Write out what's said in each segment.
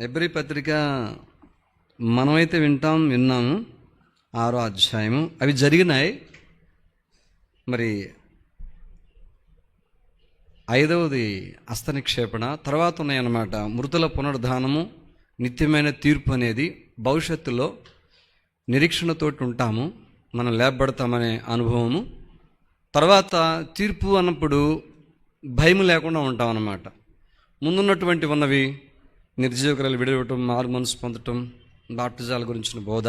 ఎబ్రి పత్రిక మనమైతే వింటాం విన్నాము ఆరో అధ్యాయము. అవి జరిగినాయి. మరి ఐదవది అస్తనిక్షేపణ తర్వాత ఉన్నాయన్నమాట. మృతుల పునరుద్ధానము నిత్యమైన తీర్పు అనేది భవిష్యత్తులో నిరీక్షణతోటి ఉంటాము. మనం లేపబడతామనే అనుభవము. తర్వాత తీర్పు అన్నప్పుడు భయం లేకుండా ఉంటాం అన్నమాట ముందున్నటువంటి ఉన్నవి నిర్జీవకరాలు విడవటం మారు మనసు పొందటం బాప్టిజాల గురించిన బోధ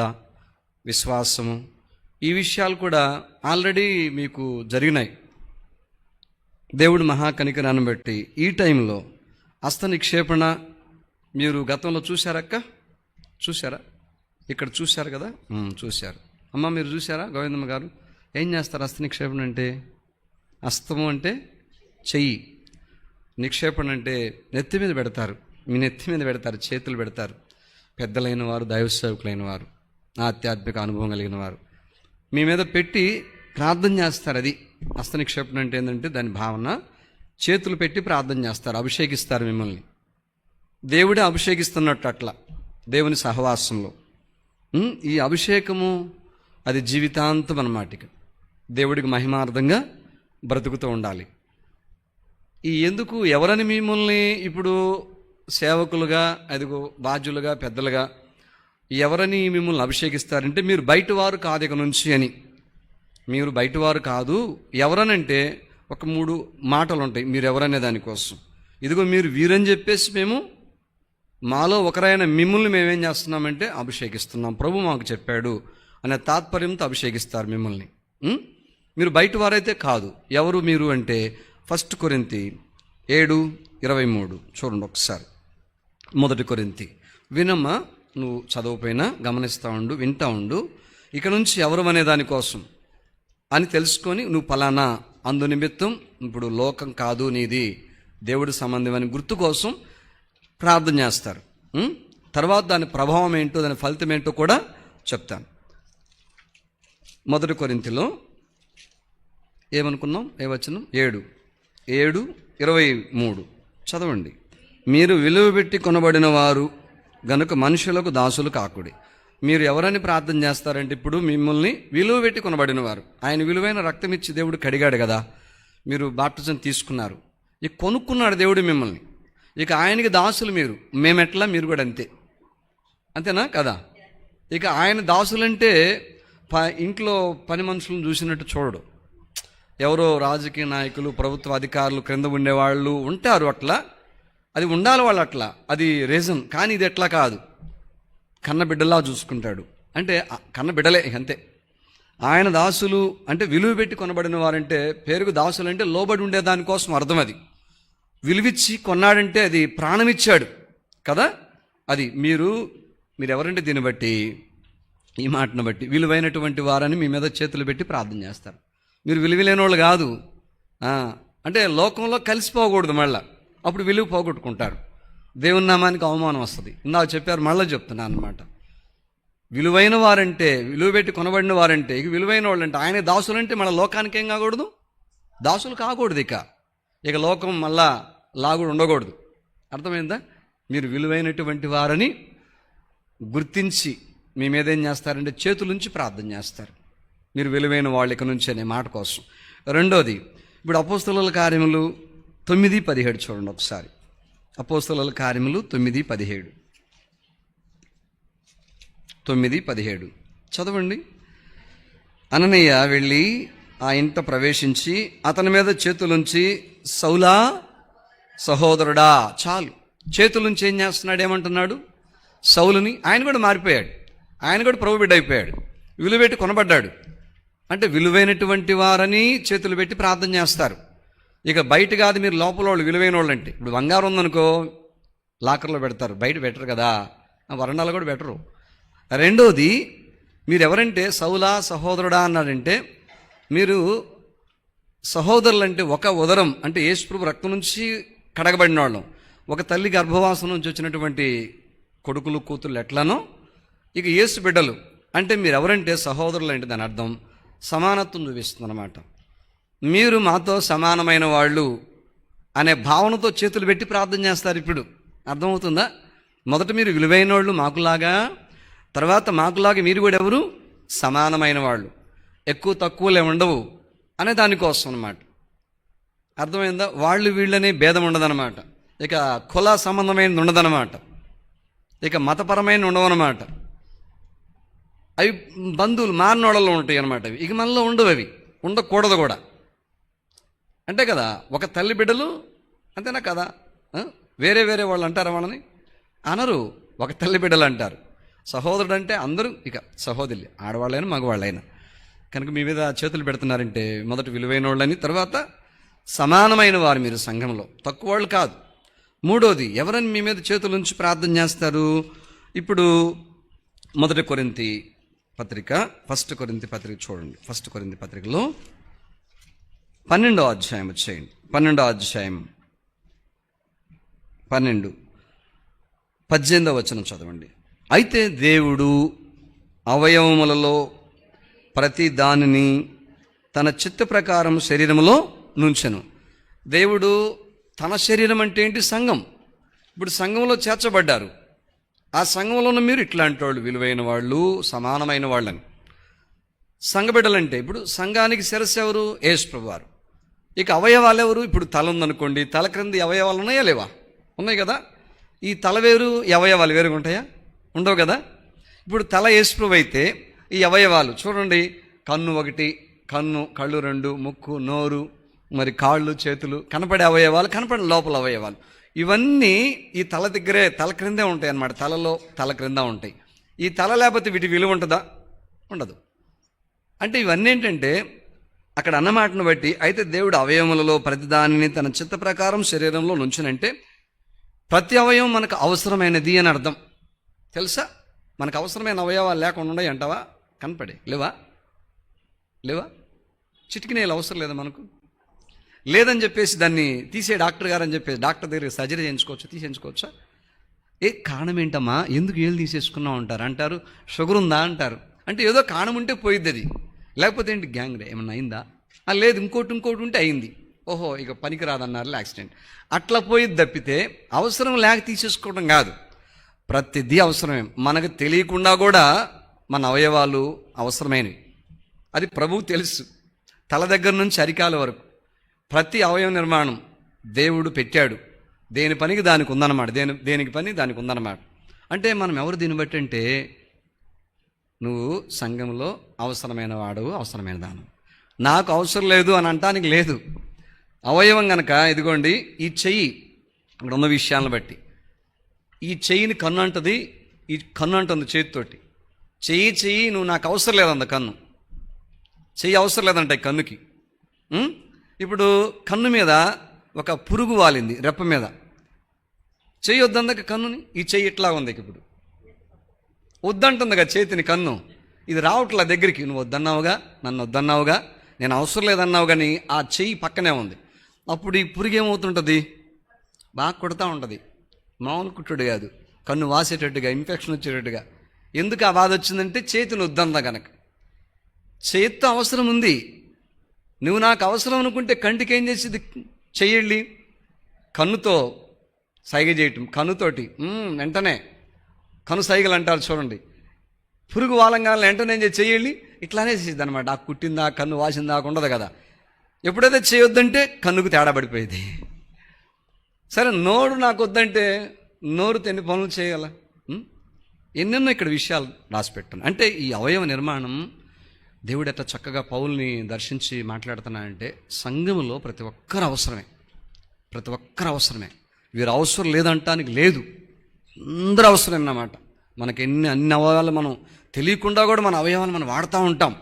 విశ్వాసము ఈ విషయాలు కూడా ఆల్రెడీ మీకు జరిగినాయి. దేవుడు మహాకనికరాన్ని బట్టి ఈ టైంలో హస్త నిక్షేపణ మీరు గతంలో చూశారక్క చూశారా? ఇక్కడ చూశారు కదా? చూశారు. అమ్మ మీరు చూశారా? గోవిందమ్మ గారు ఏం చేస్తారు హస్త నిక్షేపణ అంటే? హస్తము అంటే చెయ్యి. నిక్షేపణ అంటే నెత్తి మీద పెడతారు. మీ నెత్తి మీద పెడతారు చేతులు పెడతారు. పెద్దలైన వారు దైవసేవకులైన వారు ఆధ్యాత్మిక అనుభవం కలిగిన వారు మీ మీద పెట్టి ప్రార్థన చేస్తారు అది. హస్త నిక్షేపణ అంటే ఏంటంటే దాని భావన చేతులు పెట్టి ప్రార్థన చేస్తారు అభిషేకిస్తారు మిమ్మల్ని. దేవుడే అభిషేకిస్తున్నట్టు అట్లా దేవుని సహవాసంలో. ఈ అభిషేకము అది జీవితాంతం అన్నమాట దేవుడికి మహిమార్థంగా బ్రతుకుతూ ఉండాలి. ఈ ఎందుకు ఎవరని మిమ్మల్ని ఇప్పుడు సేవకులుగా అదిగో బాధ్యులుగా పెద్దలుగా ఎవరని మిమ్మల్ని అభిషేకిస్తారంటే మీరు బయటవారు కాదు ఇక నుంచి అని. మీరు బయటవారు కాదు ఎవరనంటే ఒక మూడు మాటలు ఉంటాయి మీరు ఎవరనే దానికోసం ఇదిగో మీరు వీరని చెప్పేసి మేము మాలో ఒకరైన మిమ్మల్ని మేమేం చేస్తున్నామంటే అభిషేకిస్తున్నాం. ప్రభు మాకు చెప్పాడు అనే తాత్పర్యంతో అభిషేకిస్తారు మిమ్మల్ని. మీరు బయట వారైతే కాదు. ఎవరు మీరు అంటే ఫస్ట్ కొరింతి ఏడు ఇరవై మూడు. చూడండి ఒకసారి. మొదటి కొరింతి. వినమ్మ నువ్వు చదవపోయినా గమనిస్తూ ఉండు వింటా ఉండు. ఇక నుంచి ఎవరు అనే దానికోసం అని తెలుసుకొని నువ్వు పలానా అందు నిమిత్తం ఇప్పుడు లోకం కాదు నీది దేవుడి సంబంధం అని గుర్తు కోసం ప్రార్థన చేస్తారు. తర్వాత దాని ప్రభావం ఏంటో దాని ఫలితం ఏంటో కూడా చెప్తాను. మొదటి కొరింతిలో ఏమనుకున్నాం? ఏ వచనం? ఏడు. ఏడు ఇరవై మూడు. చదవండి. మీరు విలువ పెట్టి కొనబడిన వారు గనుక మనుషులకు దాసులు కాకుడి. మీరు ఎవరని ప్రార్థన చేస్తారంటే ఇప్పుడు మిమ్మల్ని విలువ పెట్టి కొనబడిన వారు ఆయన విలువైన రక్తం ఇచ్చి దేవుడు కడిగాడు కదా. మీరు బాప్టిజం తీసుకున్నారు. ఇక కొనుక్కున్నాడు దేవుడు మిమ్మల్ని. ఇక ఆయనకి దాసులు మీరు. మేమెట్లా? మీరు కూడా అంతే. అంతేనా? కదా? ఇక ఆయన దాసులంటే ప ఇంట్లో పని మనుషులను చూసినట్టు చూడడు. ఎవరో రాజకీయ నాయకులు ప్రభుత్వ అధికారులు క్రింద ఉండేవాళ్ళు ఉంటారు అట్లా. అది ఉండాలి వాళ్ళు అట్లా. అది రీజన్ కానీ ఇది ఎట్లా కాదు. కన్నబిడ్డలా చూసుకుంటాడు. అంటే కన్నబిడ్డలే అంతే. ఆయన దాసులు అంటే విలువ పెట్టి కొనబడిన వారంటే పేరుకు దాసులు అంటే లోబడి ఉండే దానికోసం అర్థం అది. విలువిచ్చి కొన్నాడంటే అది ప్రాణమిచ్చాడు. కదా? అది మీరు మీరు ఎవరంటే దీన్ని బట్టి ఈ మాటను బట్టి విలువైనటువంటి వారని మీ మీద చేతులు పెట్టి ప్రార్థన చేస్తారు. మీరు విలువలేని వాళ్ళు కాదు అంటే లోకంలో కలిసిపోకూడదు మళ్ళీ. అప్పుడు విలువ పోగొట్టుకుంటారు. దేవుని నామానికి అవమానం వస్తుంది. ఇందాక చెప్పారు మళ్ళీ చెప్తున్నాను అనమాట విలువైన వారంటే విలువ పెట్టి కొనబడిన వారంటే ఇక విలువైన వాళ్ళు అంటే ఆయన దాసులంటే మళ్ళీ లోకానికి ఏం కాకూడదు? దాసులు కాకూడదు ఇక. ఇక లోకం మళ్ళా లాగుడు ఉండకూడదు. అర్థమైందా? మీరు విలువైనటువంటి వారని గుర్తించి మీ మీద ఏం చేస్తారంటే చేతులుంచి ప్రార్థన చేస్తారు. మీరు విలువైన వాళ్ళ ఇక నుంచి అనే మాట కోసం. రెండోది ఇప్పుడు అపోస్తల కార్యములు తొమ్మిది పదిహేడు చూడండి ఒకసారి. అపోస్తల కార్యములు తొమ్మిది పదిహేడు. తొమ్మిది పదిహేడు. చదవండి. అననయ్య వెళ్ళి ఆ ఇంట ప్రవేశించి అతని మీద చేతులుంచి సౌలా సహోదరుడా చాలు. చేతులుంచి ఏం చేస్తున్నాడు? ఏమంటున్నాడు? సౌలుని ఆయన కూడా మారిపోయాడు. ఆయన కూడా ప్రభు బిడ్డ అయిపోయాడు విలువెట్టి కొనబడ్డాడు. అంటే విలువైనటువంటి వారని చేతులు పెట్టి ప్రార్థన చేస్తారు. ఇక బయట కాదు మీరు లోపల వాళ్ళు విలువైన వాళ్ళు అంటే ఇప్పుడు బంగారం ఉందనుకో లాకర్లో పెడతారు. బయట పెట్టరు కదా. ఆ కూడా పెట్టరు. రెండోది మీరు ఎవరంటే సౌలా సహోదరుడా అన్నాడంటే మీరు సహోదరులు అంటే ఒక ఉదరం అంటే యేసుప్రభు రక్తం నుంచి కడగబడిన వాళ్ళం ఒక తల్లి గర్భవాసం నుంచి వచ్చినటువంటి కొడుకులు కూతుళ్ళు ఎట్లానో ఇక యేసు బిడ్డలు. అంటే మీరు ఎవరంటే సహోదరులు అంటే దాని అర్థం సమానత్వం చూపిస్తుంది అన్నమాట మీరు మాతో సమానమైన వాళ్ళు అనే భావనతో చేతులు పెట్టి ప్రార్థన చేస్తారు ఇప్పుడు. అర్థమవుతుందా? మొదట మీరు విలువైన వాళ్ళు మాకులాగా. తర్వాత మాకులాగా మీరు కూడా ఎవరు? సమానమైన వాళ్ళు. ఎక్కువ తక్కువలే ఉండవు అనే దానికోసం అన్నమాట. అర్థమైందా? వాళ్ళు వీళ్ళనే భేదం ఉండదన్నమాట. ఇక కుల సంబంధమైనది ఉండదన్నమాట. ఇక మతపరమైన ఉండవన్నమాట. అవి బంధువులు మారినోళ్ళలో ఉంటాయి అనమాట అవి. ఇక మనలో ఉండవు అవి. ఉండకూడదు కూడా. అంటే కదా ఒక తల్లి బిడ్డలు అంతేనా కదా? వేరే వేరే వాళ్ళు అంటారా వాళ్ళని? అనరు ఒక తల్లి బిడ్డలు అంటారు. సహోదరుడు అంటే అందరూ ఇక సహోదరులు ఆడవాళ్ళైనా మగవాళ్ళైనా. కనుక మీ మీద చేతులు పెడుతున్నారంటే మొదట విలువైన వాళ్ళని తర్వాత సమానమైన వారు మీరు సంఘంలో. తక్కువ వాళ్ళు కాదు. మూడోది ఎవరని మీ మీద చేతులు ఉంచి ప్రార్థన చేస్తారు? ఇప్పుడు మొదటి కొరింతి పత్రిక ఫస్ట్ కొరింతి పత్రిక చూడండి. ఫస్ట్ కొరింతి పత్రికలో పన్నెండో అధ్యాయం వచ్చేయండి పన్నెండో అధ్యాయం పన్నెండు. పద్దెనిమిదవ వచనం చదవండి. అయితే దేవుడు అవయవములలో ప్రతి దానిని తన చిత్త ప్రకారం శరీరములో నుంచెను. దేవుడు తన శరీరం అంటే ఏంటి? సంఘం. ఇప్పుడు సంఘంలో చేర్చబడ్డారు. ఆ సంఘంలో ఉన్న మీరు ఇట్లాంటి వాళ్ళు విలువైన వాళ్ళు సమానమైన వాళ్ళని. సంఘబిడ్డలంటే ఇప్పుడు సంఘానికి శిరస్సు ఎవరు? యేసు ప్రభువారు. ఇక అవయవాలు ఎవరు ఇప్పుడు తల ఉందనుకోండి తల క్రింద అవయవాలు ఉన్నాయా లేవా? ఉన్నాయి కదా. ఈ తల వేరు ఈ అవయవాలు వేరుగా ఉంటాయా? ఉండవు కదా. ఇప్పుడు తల యేసుప్రభు అయితే ఈ అవయవాలు చూడండి. కన్ను ఒకటి కన్ను కళ్ళు రెండు ముక్కు నోరు మరి కాళ్ళు చేతులు కనపడే అవయవాలు కనపడే లోపల అవయవాలు. ఇవన్నీ ఈ తల దగ్గరే తల క్రిందే ఉంటాయి అన్నమాట. తలలో తల క్రింద ఉంటాయి. ఈ తల లేకపోతే వీటి విలువ ఉంటుందా? ఉండదు. అంటే ఇవన్నీ ఏంటంటే అక్కడ అన్నమాటను బట్టి అయితే దేవుడు అవయవములలో ప్రతి దానిని తన చిత్త ప్రకారం శరీరంలో నుంచునంటే ప్రతి అవయవం మనకు అవసరమైనది అని అర్థం. తెలుసా? మనకు అవసరమైన అవయవాలు లేకుండా ఉన్నాయి అంటావా? కనపడే. లేవా? లేవా? చిటికినేలు అవసరం లేదా మనకు? లేదని చెప్పేసి దాన్ని తీసే డాక్టర్ గారు అని చెప్పేసి డాక్టర్ దగ్గర సర్జరీ చేయించుకోవచ్చు? తీసేయించుకోవచ్చా? ఏ కారణం ఏంటమ్మా? ఎందుకు ఏళ్ళు తీసేసుకున్నావు అంటారు. అంటారు షుగర్ ఉందా? అంటారు. అంటే ఏదో కారణం ఉంటే పోయిద్ది అది లేకపోతే ఏంటి గ్యాంగ్ ఏమన్నా అయిందా? లేదు ఇంకోటి ఇంకోటి ఉంటే అయింది. ఓహో ఇక పనికి రాదన్నారు యాక్సిడెంట్. అట్లా పోయి తప్పితే అవసరం లేక తీసేసుకోవడం కాదు. ప్రతిదీ అవసరమే. మనకు తెలియకుండా కూడా మన అవయవాలు అవసరమైనవి. అది ప్రభువు తెలుసు. తల దగ్గర నుంచి అరికాల వరకు. ప్రతి అవయవ నిర్మాణం దేవుడు పెట్టాడు. దేని పనికి దానికి ఉందన్నమాట. దేని దేనికి పని దానికి ఉందన్నమాట. అంటే మనం ఎవరు దీన్ని బట్టి అంటే నువ్వు సంఘంలో అవసరమైన వాడవు అవసరమైన దానం. నాకు అవసరం లేదు అని అంటానికి లేదు. అవయవం గనక ఇదిగోండి ఈ చెయ్యి ఇక్కడ ఉన్న విషయాలను బట్టి. ఈ చెయ్యిని కన్ను అంటది ఈ కన్ను అంటుంది చేతితోటి. చెయ్యి చెయ్యి నువ్వు నాకు అవసరం లేదంత కన్ను. చెయ్యి అవసరం లేదంట ఈ కన్నుకి. ఇప్పుడు కన్ను మీద ఒక పురుగు వాలింది రెప్ప మీద. చెయ్యి వద్దందక కన్నుని? ఈ చెయ్యి ఇట్లా ఉంది ఇప్పుడు? వద్దంటుందిగా చేతిని కన్ను. ఇది రావట్లా దగ్గరికి. నువ్వు వద్దన్నావుగా? నన్ను వద్దన్నావుగా? నేను అవసరం లేదన్నావు కానీ ఆ చెయ్యి పక్కనే ఉంది. అప్పుడు ఈ పురుగు ఏమవుతుంటుంది? బాగా కొడతా ఉంటుంది. మామూలు కుట్టుడు కాదు. కన్ను వాసేటట్టుగా ఇన్ఫెక్షన్ వచ్చేటట్టుగా. ఎందుకు ఆ బాధ వచ్చిందంటే చేతిని వద్దందా కనుక చేత్తో అవసరం ఉంది. నువ్వు నాకు అవసరం అనుకుంటే కంటికి ఏం చేసేది? చెయ్యండి కన్నుతో సైగ చేయటం. కన్నుతోటి. వెంటనే. కను సైగలు అంటారు చూడండి. పురుగు వాలంగానే వెంటనే ఏం ఇట్లానే చేసేది అనమాట ఆ కుట్టిందా కన్ను వాసిందా ఉండదు కదా. ఎప్పుడైతే చేయొద్దంటే కన్నుకు తేడా పడిపోయేది. సరే నోరు నాకు వద్దంటే నోరు ఎన్ని పనులు చేయాల? ఎన్నెన్నో ఇక్కడ విషయాలు రాసిపెట్టాను. అంటే ఈ అవయవ నిర్మాణం దేవుడు ఎట్లా చక్కగా పౌల్ని దర్శించి మాట్లాడుతున్నాడంటే సంఘములో ప్రతి ఒక్కరు అవసరమే. ప్రతి ఒక్కరు అవసరమే. వీరు అవసరం లేదంటానికి లేదు. అందరూ అవసరం అన్నమాట మనకి ఎన్ని అన్ని అవయవాలు మనం తెలియకుండా కూడా మన అవయవాలు మనం వాడుతూ ఉంటాం.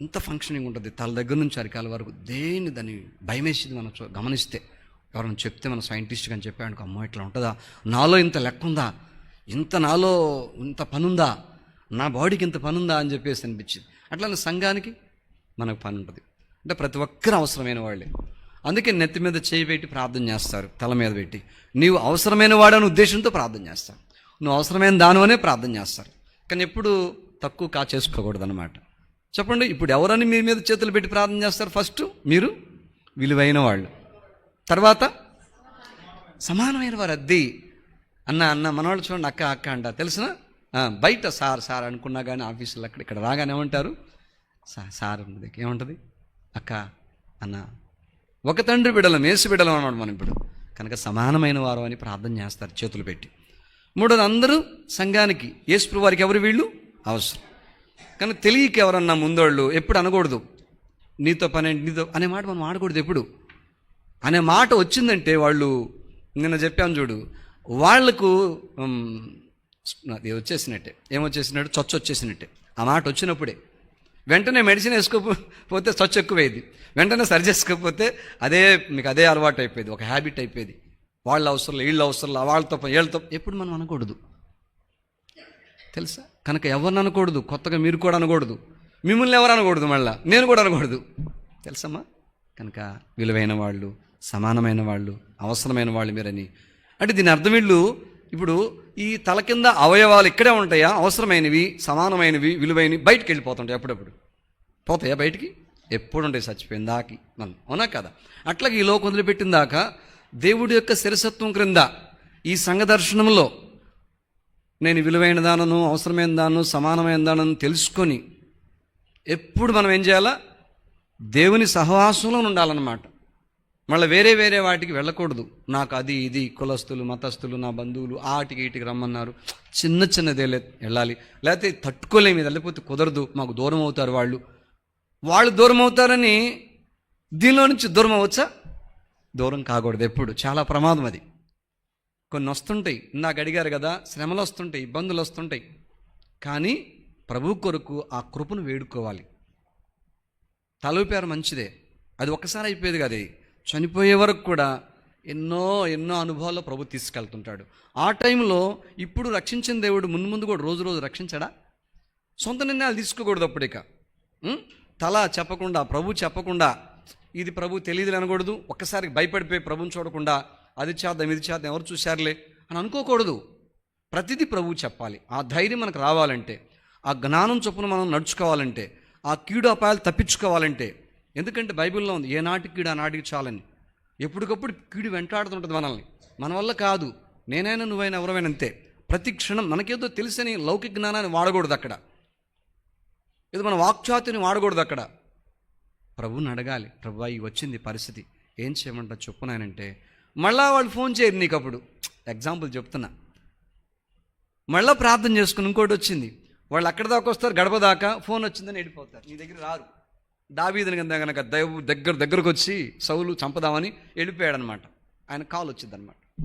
ఇంత ఫంక్షనింగ్ ఉంటుంది. తల దగ్గర నుంచి అరికాల వరకు దేన్ని దాన్ని భయమేసింది మనం గమనిస్తే. ఎవరైనా చెప్తే మన సైంటిస్ట్ అని చెప్పాడు అమ్మో ఇట్లా ఉంటుందా? నాలో ఇంత లెక్క ఉందా? ఇంత నాలో ఇంత పనుందా? నా బాడీకి ఇంత పనుందా? అని చెప్పేసి అనిపించింది. అట్లా సంఘానికి మనకు పని ఉంటుంది అంటే ప్రతి ఒక్కరు అవసరమైన వాళ్ళే. అందుకే నెత్తి మీద చేయి పెట్టి ప్రార్థన చేస్తారు తల మీద పెట్టి. నీవు అవసరమైన వాడని ఉద్దేశంతో ప్రార్థన చేస్తారు. నువ్వు అవసరమైన దానివనే ప్రార్థన చేస్తారు. కానీ ఎప్పుడు తక్కువ కా చేసుకోకూడదనమాట చెప్పండి ఇప్పుడు ఎవరని మీ మీద చేతులు పెట్టి ప్రార్థన చేస్తారు? ఫస్ట్ మీరు విలువైన వాళ్ళు. తర్వాత సమానమైన వారు. అద్ది. అన్న అన్న మనవాళ్ళు చూడండి అక్క అక్క అంట. తెలిసిన? బయట సార్ సార్ అనుకున్నా కానీ ఆఫీసులో అక్కడ ఇక్కడ రాగానే ఏమంటారు? సార్ సార్ ఏముంటుంది? అక్క అన్న ఒక తండ్రి బిడలం మేసి బిడలం అన్నాడు మనం ఇప్పుడు. కనుక సమానమైన వారు అని ప్రార్థన చేస్తారు చేతులు పెట్టి. మూడోది అందరూ సంఘానికి ఏసుప్రు వారికి ఎవరు వీళ్ళు? అవసరం. కానీ తెలియక ఎవరన్నా ముందోళ్ళు ఎప్పుడు అనకూడదు. నీతో పని నీతో అనే మాట మనం ఆడకూడదు ఎప్పుడు. అనే మాట వచ్చిందంటే వాళ్ళు నిన్న చెప్పాను చూడు వాళ్ళకు అది వచ్చేసినట్టే. ఏమొచ్చేసినట్టు? చొచ్చు వచ్చేసినట్టే ఆ మాట వచ్చినప్పుడే. వెంటనే మెడిసిన్ వేసుకోకపోతే స్వచ్ఛ ఎక్కువైంది. వెంటనే సరి చేసుకోకపోతే అదే మీకు అదే అలవాటు అయిపోయింది ఒక హ్యాబిట్ అయిపోయింది. వాళ్ళ అవసరం వీళ్ళ అవసరం వాళ్ళతో వీళ్ళతో ఎప్పుడు మనం అనకూడదు. తెలుసా? కనుక ఎవరిని అనకూడదు? కొత్తగా మీరు కూడా అనకూడదు. మిమ్మల్ని ఎవరు అనకూడదు మళ్ళా? నేను కూడా అనకూడదు. తెలుసమ్మా? కనుక విలువైన వాళ్ళు సమానమైన వాళ్ళు అవసరమైన వాళ్ళు మీరని. అంటే దీని అర్థం వీళ్ళు ఇప్పుడు ఈ తల కింద అవయవాలు ఇక్కడే ఉంటాయా? అవసరమైనవి సమానమైనవి విలువైనవి బయటికి వెళ్ళిపోతుంటాయి అప్పుడప్పుడు. పోతాయా బయటికి? ఎప్పుడు ఉంటాయి చచ్చిపోయిన దాకి. మనం అవునా కదా? అట్లాగే ఈ లోకం వదిలిపెట్టిన దాకా దేవుడి యొక్క శిరసత్వం క్రింద ఈ సంఘ దర్శనంలో నేను విలువైన దానను అవసరమైన దానను సమానమైన దానను తెలుసుకొని ఎప్పుడు మనం ఏం చేయాలా? దేవుని సహవాసంలో ఉండాలన్నమాట. మళ్ళీ వేరే వేరే వాటికి వెళ్ళకూడదు. నాకు అది ఇది కులస్తులు మతస్థులు నా బంధువులు ఆటికి ఇటుకి రమ్మన్నారు. చిన్న చిన్నదే వెళ్ళాలి. లేకపోతే తట్టుకోలేము ఇది వెళ్ళిపోతే కుదరదు. మాకు దూరం అవుతారు వాళ్ళు. వాళ్ళు దూరం అవుతారని దీనిలో నుంచి దూరం అవ్వచ్చా? దూరం కాకూడదు ఎప్పుడు. చాలా ప్రమాదం అది. కొన్ని వస్తుంటాయి. ఇందాక అడిగారు కదా శ్రమలు వస్తుంటాయి ఇబ్బందులు వస్తుంటాయి. కానీ ప్రభు కొరకు ఆ కృపను వేడుకోవాలి. తలూపారు మంచిదే. అది ఒక్కసారి అయిపోయేది కదా చనిపోయే వరకు కూడా ఎన్నో ఎన్నో అనుభవాల్లో ప్రభు తీసుకెళ్తుంటాడు. ఆ టైంలో ఇప్పుడు రక్షించిన దేవుడు ముందు ముందు కూడా రోజు రోజు రక్షించడా? సొంత నిర్ణయాలు తీసుకోకూడదు అప్పుడిక తల చెప్పకుండా ప్రభు చెప్పకుండా ఇది ప్రభు తెలియదు అనకూడదు. ఒక్కసారి భయపడిపోయి ప్రభుని చూడకుండా అది చేద్దాం ఇది చేద్దాం ఎవరు చూశారులే అని అనుకోకూడదు. ప్రతిదీ ప్రభువు చెప్పాలి. ఆ ధైర్యం మనకు రావాలంటే ఆ జ్ఞానం చొప్పున మనం నడుచుకోవాలంటే ఆ కీడు అపాయాలు తప్పించుకోవాలంటే ఎందుకంటే బైబిల్లో ఉంది ఏ నాటికి కీడు ఆ నాటికి చాలని. ఎప్పటికప్పుడు కీడు వెంటాడుతుంటుంది మనల్ని. మన వల్ల కాదు. నేనైనా నువ్వైనా ఎవరైనా అంతే. ప్రతి క్షణం మనకేదో తెలిసని లౌకిక జ్ఞానాన్ని వాడకూడదు అక్కడ. ఇది మన వాక్చాతుని వాడకూడదు అక్కడ. ప్రభుని అడగాలి ప్రభు ఈ వచ్చింది పరిస్థితి. ఏం చేయమంటా చెప్పునానంటే మళ్ళా వాళ్ళు ఫోన్ చేయరు నీకు అప్పుడు ఎగ్జాంపుల్ చెప్తున్నా. మళ్ళీ ప్రార్థన చేసుకుని ఇంకోటి వచ్చింది. వాళ్ళు అక్కడ దాకా వస్తారు గడప దాకా. ఫోన్ వచ్చిందని వెళ్ళిపోతారు. నీ దగ్గర రారు. దావీదని కింద కనుక దైవ దగ్గర దగ్గరకు వచ్చి సౌలు చంపదామని వెళ్ళిపోయాడనమాట. ఆయన కాల్ వచ్చిందనమాట.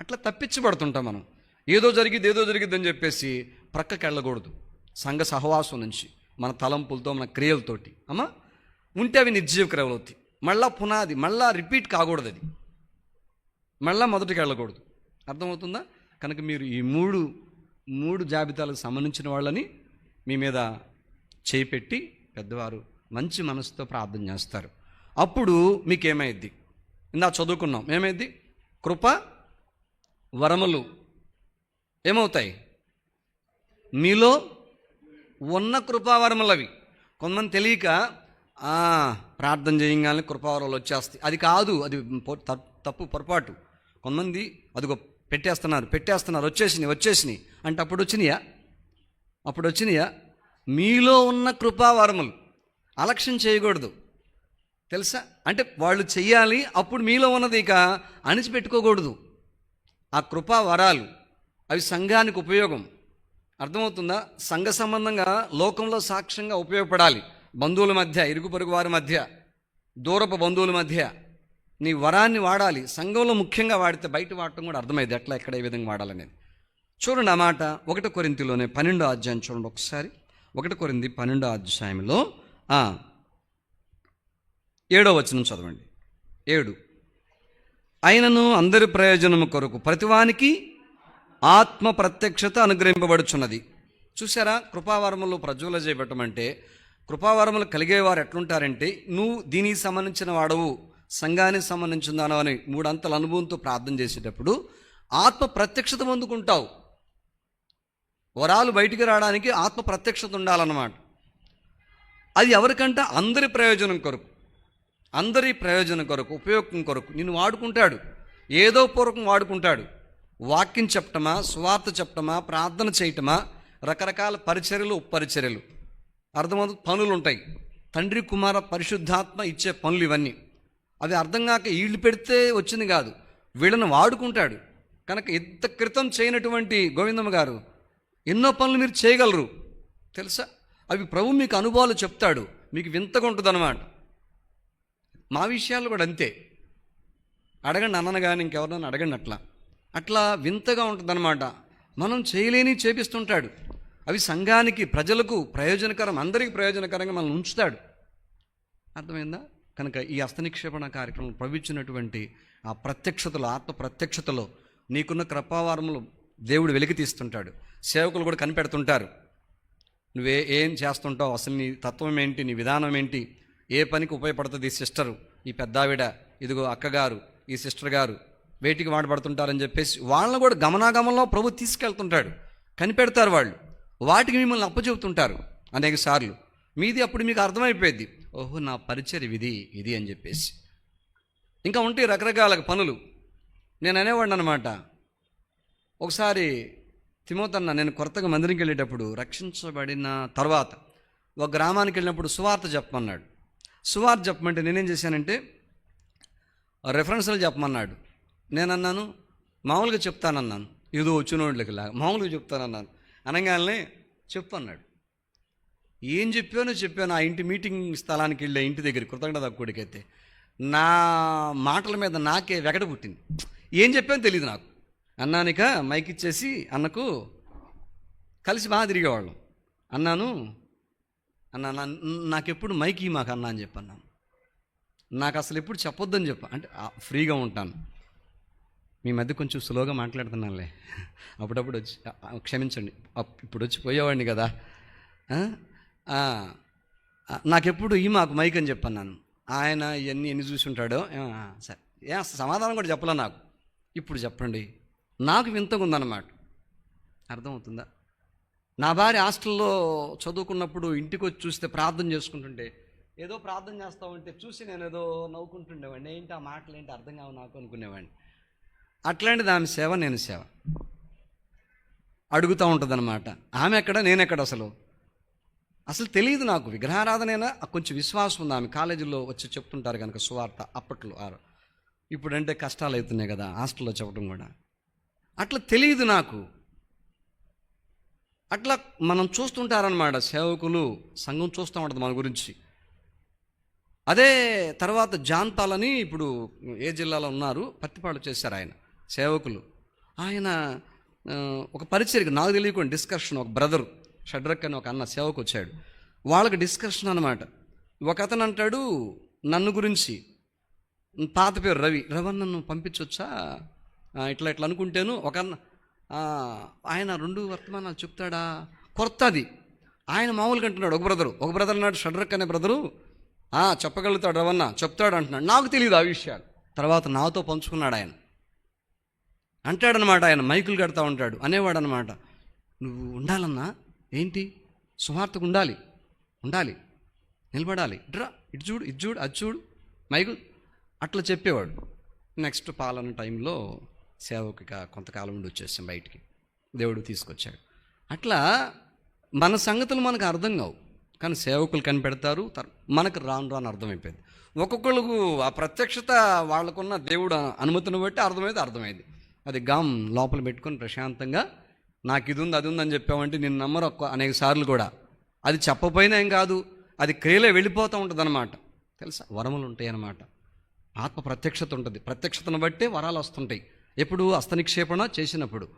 అట్లా తప్పించబడుతుంటాం మనం. ఏదో జరిగింది ఏదో జరిగిద్దని చెప్పేసి ప్రక్కకి వెళ్ళకూడదు. సంఘ సహవాసం నుంచి మన తలంపులతో మన క్రియలతోటి. అమ్మా? ఉంటే అవి నిర్జీవ క్రియలు అవుతాయి మళ్ళా పునాది మళ్ళా రిపీట్ కాకూడదు అది మళ్ళా మొదటికి వెళ్ళకూడదు. అర్థమవుతుందా? కనుక మీరు ఈ మూడు మూడు జాబితాలకు సంబంధించిన వాళ్ళని మీ మీద చేపెట్టి పెద్దవారు మంచి మనసుతో ప్రార్థన చేస్తారు. అప్పుడు మీకేమైద్ది? ఇందా చదువుకున్నాం. ఏమైద్ది? కృప వరములు ఏమవుతాయి? మీలో ఉన్న కృపావరములవి. కొంతమంది తెలియక ప్రార్థన చేయగానే కృపావరాలు వచ్చేస్తాయి. అది కాదు అది తప్పు పొరపాటు. కొంతమంది అదిగో పెట్టేస్తున్నారు పెట్టేస్తున్నారు వచ్చేసినాయి వచ్చేసినాయి. అంటే అప్పుడు వచ్చినాయా? అప్పుడు వచ్చినాయా? మీలో ఉన్న కృపావరములు అలక్ష్యం చేయకూడదు. తెలుసా? అంటే వాళ్ళు చెయ్యాలి అప్పుడు మీలో ఉన్నది ఇక అణిచిపెట్టుకోకూడదు. ఆ కృపా వరాలు అవి సంఘానికి ఉపయోగం. అర్థమవుతుందా? సంఘ సంబంధంగా లోకంలో సాక్ష్యంగా ఉపయోగపడాలి. బంధువుల మధ్య ఇరుగు పొరుగు వారి మధ్య దూరపు బంధువుల మధ్య నీ వరాన్ని వాడాలి. సంఘంలో ముఖ్యంగా వాడితే బయట వాడటం కూడా అర్థమైంది. ఎట్లా ఎక్కడ ఏ విధంగా వాడాలనేది. చూడండి ఆ మాట ఒకటి కొరింతిలోనే పన్నెండో అధ్యాయం చూడండి ఒకసారి. ఒకటి కొరింది పన్నెండో అధ్యాయంలో ఏడో వచనం చదవండి. ఏడు. అయినను అందరి ప్రయోజనము కొరకు ప్రతివానికి ఆత్మ ప్రత్యక్షత అనుగ్రహింపబడుచున్నది. చూసారా కృపావరములు ప్రజ్వల చేయబట్టమంటే కృపావరములు కలిగేవారు ఎట్లుంటారంటే నువ్వు దీనికి సంబంధించిన వాడవు సంఘానికి సంబంధించిన దానవు అని మూడంతల అనుభవంతో ప్రార్థన చేసేటప్పుడు ఆత్మ ప్రత్యక్షత పొందుకుంటావు. వరాలు బయటికి రావడానికి ఆత్మ ప్రత్యక్షత ఉండాలన్నమాట. అది ఎవరికంటే అందరి ప్రయోజనం కొరకు అందరి ప్రయోజనం కొరకు ఉపయోగం కొరకు నిన్ను వాడుకుంటాడు. ఏదో పూర్వకం వాడుకుంటాడు. వాక్యం చెప్పటమా స్వార్థ చెప్పటమా ప్రార్థన చేయటమా రకరకాల పరిచర్యలు ఉపరిచర్యలు. అర్థమవుతుంది? పనులు ఉంటాయి తండ్రి కుమార పరిశుద్ధాత్మ ఇచ్చే పనులు ఇవన్నీ. అవి అర్థం కాక వీళ్ళు పెడితే వచ్చింది కాదు. వీళ్ళని వాడుకుంటాడు. కనుక ఇంత క్రితం చేయనటువంటి గోవిందమ్మ గారు ఎన్నో పనులు మీరు చేయగలరు. తెలుసా? అవి ప్రభు మీకు అనుభవాలు చెప్తాడు. మీకు వింతగా ఉంటుంది మా విషయాలు కూడా అంతే. అడగండి అన్నను కానీ ఇంకెవరినైనా అడగండి అట్లా. అట్లా వింతగా ఉంటుందన్నమాట. మనం చేయలేని చేపిస్తుంటాడు. అవి సంఘానికి ప్రజలకు ప్రయోజనకరం అందరికీ ప్రయోజనకరంగా మనం ఉంచుతాడు. అర్థమైందా? కనుక ఈ హస్తనిక్షేపణ కార్యక్రమం ప్రవించినటువంటి ఆ ప్రత్యక్షతలో ఆత్మ ప్రత్యక్షతలో నీకున్న కృపావారములు దేవుడు వెలికి తీస్తుంటాడు. సేవకులు కూడా కనిపెడుతుంటారు. నువ్వే ఏం చేస్తుంటావు? అసలు నీ తత్వం ఏంటి? నీ విధానం ఏంటి? ఏ పనికి ఉపయోగపడుతుంది ఈ సిస్టరు? ఈ పెద్దావిడ ఇదిగో అక్కగారు ఈ సిస్టర్ గారు వేటికి వాడబడుతుంటారని చెప్పేసి వాళ్ళని కూడా గమనాగమంలో ప్రభు తీసుకెళ్తుంటాడు. కనిపెడతారు వాళ్ళు. వాటికి మిమ్మల్ని అప్పచెబుతుంటారు అనేక సార్లు. మీది అప్పుడు మీకు అర్థమైపోయింది. ఓహో నా పరిచయం ఇది ఇది అని చెప్పేసి. ఇంకా ఉంటాయి రకరకాల పనులు. నేను అనేవాడిని అనమాట ఒకసారి తిమోతన్న నేను కొత్తగా మందిరంకి వెళ్ళేటప్పుడు రక్షించబడిన తర్వాత ఒక గ్రామానికి వెళ్ళినప్పుడు సువార్త చెప్పమన్నాడు. సువార్త చెప్పమంటే నేనేం చేశానంటే రెఫరెన్స్లు చెప్పమన్నాడు. నేను అన్నాను మామూలుగా చెప్తానన్నాను. ఏదో వచ్చినోళ్ళకి లాగా మామూలుగా చెప్తానన్నాను. అనగానే చెప్పు అన్నాడు ఏం చెప్పానో చెప్పాను. ఆ ఇంటి మీటింగ్ స్థలానికి వెళ్ళే ఇంటి దగ్గర కృతజ్ఞత కొడుకైతే నా మాటల మీద నాకే వెగడ పుట్టింది. ఏం చెప్పానో తెలియదు నాకు. అన్నానిక మైక్ ఇచ్చేసి అన్నకు కలిసి బాగా తిరిగేవాళ్ళం. అన్నాను అన్న నా- నాకెప్పుడు మైక్ ఈ మాకు అన్నా అని చెప్పన్నాను. నాకు అసలు ఎప్పుడు చెప్పొద్దని చెప్ప అంటే ఫ్రీగా ఉంటాను. మీ మధ్య కొంచెం స్లోగా మాట్లాడుతున్నానులే. అప్పుడప్పుడు వచ్చి క్షమించండి. ఇప్పుడు వచ్చి పోయేవాడిని కదా. నాకెప్పుడు ఈ మాకు మైక్ అని చెప్పన్నాను. ఆయన ఇవన్నీ ఎన్ని చూసి ఉంటాడో సరే. ఏ సమాధానం కూడా చెప్పలే నాకు. ఇప్పుడు చెప్పండి. నాకు వింతగా ఉందన్నమాట అర్థమవుతుందా? నా భార్య హాస్టల్లో చదువుకున్నప్పుడు ఇంటికి వచ్చి చూస్తే ప్రార్థన చేసుకుంటుంటే ఏదో ప్రార్థన చేస్తా ఉంటే చూసి నేను ఏదో నవ్వుకుంటుండేవాడిని. ఏంటి ఆ మాటలు ఏంటి అర్థం కావు నాకు అనుకునేవాడిని. అట్లాంటిది ఆమె సేవ నేను సేవ. అడుగుతూ ఉంటుందన్నమాట. ఆమె ఎక్కడ? నేను ఎక్కడ అసలు? అసలు తెలియదు నాకు. విగ్రహారాధనైనా కొంచెం విశ్వాసం ఉంది. ఆమె కాలేజీలో వచ్చి చెప్తుంటారు కనుక సువార్త అప్పట్లో. ఆ- ఇప్పుడంటే కష్టాలు అవుతున్నాయి కదా హాస్టల్లో చెప్పడం కూడా. అట్లా తెలియదు నాకు. అట్లా మనం చూస్తుంటారనమాట సేవకులు సంఘం చూస్తూ ఉంటుంది మన గురించి. అదే తర్వాత జాంతాలని ఇప్పుడు ఏ జిల్లాలో ఉన్నారు పత్తిపాడు చేశారు ఆయన సేవకులు. ఆయన ఒక పరిచయకు నాకు తెలియకుండా డిస్కషన్ ఒక బ్రదర్ షడ్రక్ అని ఒక అన్న సేవకు వచ్చాడు. వాళ్ళకి డిస్కషన్ అనమాట ఒక అతను అంటాడు నన్ను గురించి పాత పేరు రవి రవి నన్ను పంపించవచ్చా ఇట్లా ఇట్లా అనుకుంటేను ఒక అన్న ఆయన రెండు వర్తమానాలు చెప్తాడా? కొత్తది. ఆయన మామూలుగా అంటున్నాడు ఒక బ్రదరు. ఒక బ్రదర్ అన్నాడు షడ్రక్ అనే బ్రదరు చెప్పగలుగుతాడు రవన్నా చెప్తాడు అంటున్నాడు. నాకు తెలియదు ఆ విషయాలు. తర్వాత నాతో పంచుకున్నాడు ఆయన. అంటాడనమాట ఆయన మైకులు కడతా ఉంటాడు అనేవాడు అనమాట నువ్వు ఉండాలన్నా ఏంటి? సువార్తకు ఉండాలి. ఉండాలి. నిలబడాలి. డ్రా ఇటు చూడు ఇటు చూడు అది చూడు. మైకు అట్లా చెప్పేవాడు. నెక్స్ట్ పాలన టైంలో సేవకి కొంతకాలం ఉండి వచ్చేసాం బయటికి. దేవుడు తీసుకొచ్చాడు. అట్లా మన సంగతులు మనకు అర్థం కావు. కానీ సేవకులు కనిపెడతారు మనకు రాను రాను అర్థమైపోయింది. ఒక్కొక్కళ్ళకు ఆ ప్రత్యక్షత వాళ్ళకున్న దేవుడు అనుమతిని బట్టి అర్థమైతే అర్థమైంది. అది గమ్ లోపల పెట్టుకొని ప్రశాంతంగా నాకు ఇది ఉంది అది ఉందని చెప్పామంటే నేను నమ్మరు ఒక్క- అనేక సార్లు కూడా. అది చెప్పపోయినా ఏం కాదు అది క్రియలో వెళ్ళిపోతూ ఉంటుంది అనమాట తెలుసా? వరములు ఉంటాయి అన్నమాట ఆత్మ ప్రత్యక్షత ఉంటుంది. ప్రత్యక్షతను బట్టే వరాలు వస్తుంటాయి. ఎప్పుడు హస్తనిక్షేపణ చేసినప్పుడు.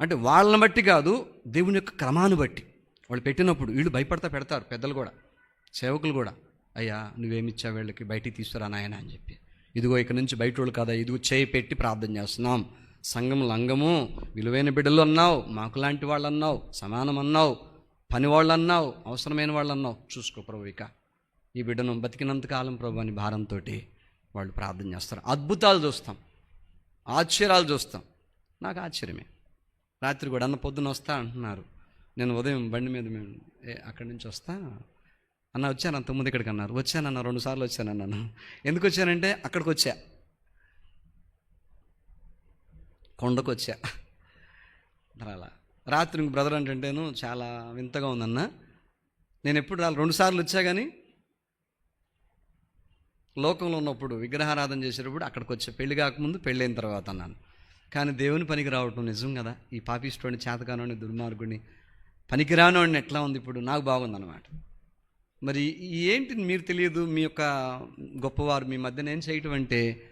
అంటే వాళ్ళని బట్టి కాదు దేవుని యొక్క క్రమాన్ని బట్టి. వాళ్ళు పెట్టినప్పుడు వీళ్ళు భయపడతా పెడతారు పెద్దలు కూడా సేవకులు కూడా. అయ్యా నువ్వేమిచ్చా వీళ్ళకి? బయటికి తీసుకురా నాయన అని చెప్పి. ఇదిగో ఇక నుంచి బయట వాళ్ళు కదా? ఇదిగో చేయి పెట్టి ప్రార్థన చేస్తున్నాం. సంఘం లంగము విలువైన బిడ్డలు అన్నావు మాకు లాంటి వాళ్ళు అన్నావు సమానం అన్నావు పని వాళ్ళు అన్నావు అవసరమైన వాళ్ళు అన్నావు. చూసుకో ప్రభు ఇక. ఈ బిడ్డను బతికినంత కాలం ప్రభు అని భారంతో వాళ్ళు ప్రార్థన చేస్తారు. అద్భుతాలు చూస్తాం. ఆశ్చర్యాలు చూస్తాం. నాకు ఆశ్చర్యమే. రాత్రి కూడా అన్న పొద్దున వస్తా అంటున్నారు. నేను ఉదయం బండి మీద మేము ఏ, అక్కడి నుంచి వస్తా? అన్న వచ్చాను అంత ముందు ఇక్కడికి అన్నారు. వచ్చానన్న రెండు సార్లు వచ్చానన్నాను ఎందుకు వచ్చానంటే అక్కడికి వచ్చా. కొండకు వచ్చా. అలా రాత్రి బ్రదర్ అంటేను చాలా వింతగా ఉందన్న. నేను ఎప్పుడు రెండు సార్లు వచ్చా కానీ లోకంలో ఉన్నప్పుడు విగ్రహారాధన చేసేటప్పుడు అక్కడికి వచ్చే పెళ్ళి కాకముందు పెళ్ళైన తర్వాత అన్నాను. కానీ దేవుని పనికి రావటం నిజం కదా? ఈ పాపిస్టోని చేతకానోని దుర్మార్గుడిని పనికిరానోడిని ఎట్లా ఉంది ఇప్పుడు? నాకు బాగుందన్నమాట. మరి ఏంటి మీరు తెలియదు? మీ యొక్క గొప్పవారు మీ మధ్యన ఏం చేయటం అంటే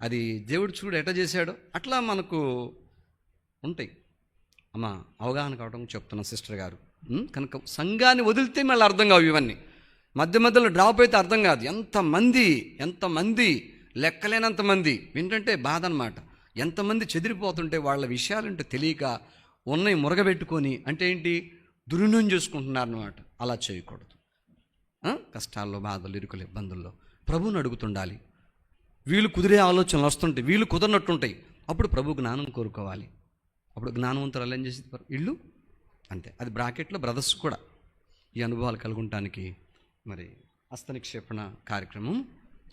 అది దేవుడు చూడు ఎట్లా చేశాడో అట్లా మనకు ఉంటాయి. అమ్మ అవగాహన కావడం చెప్తున్నా సిస్టర్ గారు. కనుక సంఘాన్ని వదిలితే మళ్ళీ అర్థం కావు ఇవన్నీ. మధ్య మధ్యలో డ్రాప్ అయితే అర్థం కాదు. ఎంతమంది ఎంతమంది లెక్కలేనంతమంది ఏంటంటే బాధ అనమాట ఎంతమంది చెదిరిపోతుంటే వాళ్ళ విషయాలంటే తెలియక ఉన్నాయి మురగబెట్టుకొని అంటే ఏంటి? దుర్వినియోగం చేసుకుంటున్నారు అనమాట అలా చేయకూడదు. కష్టాల్లో బాధలు ఇరుకులు ఇబ్బందుల్లో ప్రభువుని అడుగుతుండాలి. వీళ్ళు కుదిరే ఆలోచనలు వస్తుంటాయి. వీళ్ళు కుదరనట్టుంటాయి అప్పుడు ప్రభు జ్ఞానం కోరుకోవాలి. అప్పుడు జ్ఞానవంతురాలు ఏం చేసేది? ఇల్లు అంతే. అది బ్రాకెట్లో బ్రదర్స్ కూడా ఈ అనుభవాలు కలుగుంటానికి మరి హస్తనిక్షేపణ కార్యక్రమం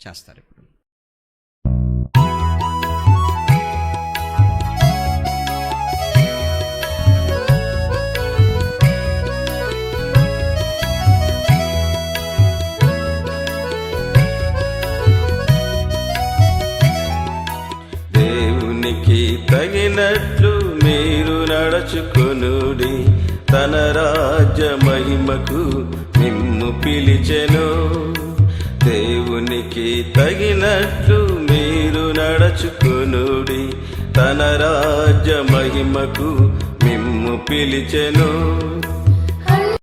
చేస్తారు ఇప్పుడు. దేవునికి తగినట్లు మీరు నడుచుకొనుడి తన రాజ్య మహిమకు మిమ్ము పిలిచెను. దేవునికి తగినట్లు మీరు నడుచుకొనుడి. తన రాజ్య మహిమకు మిమ్ము పిలిచెను.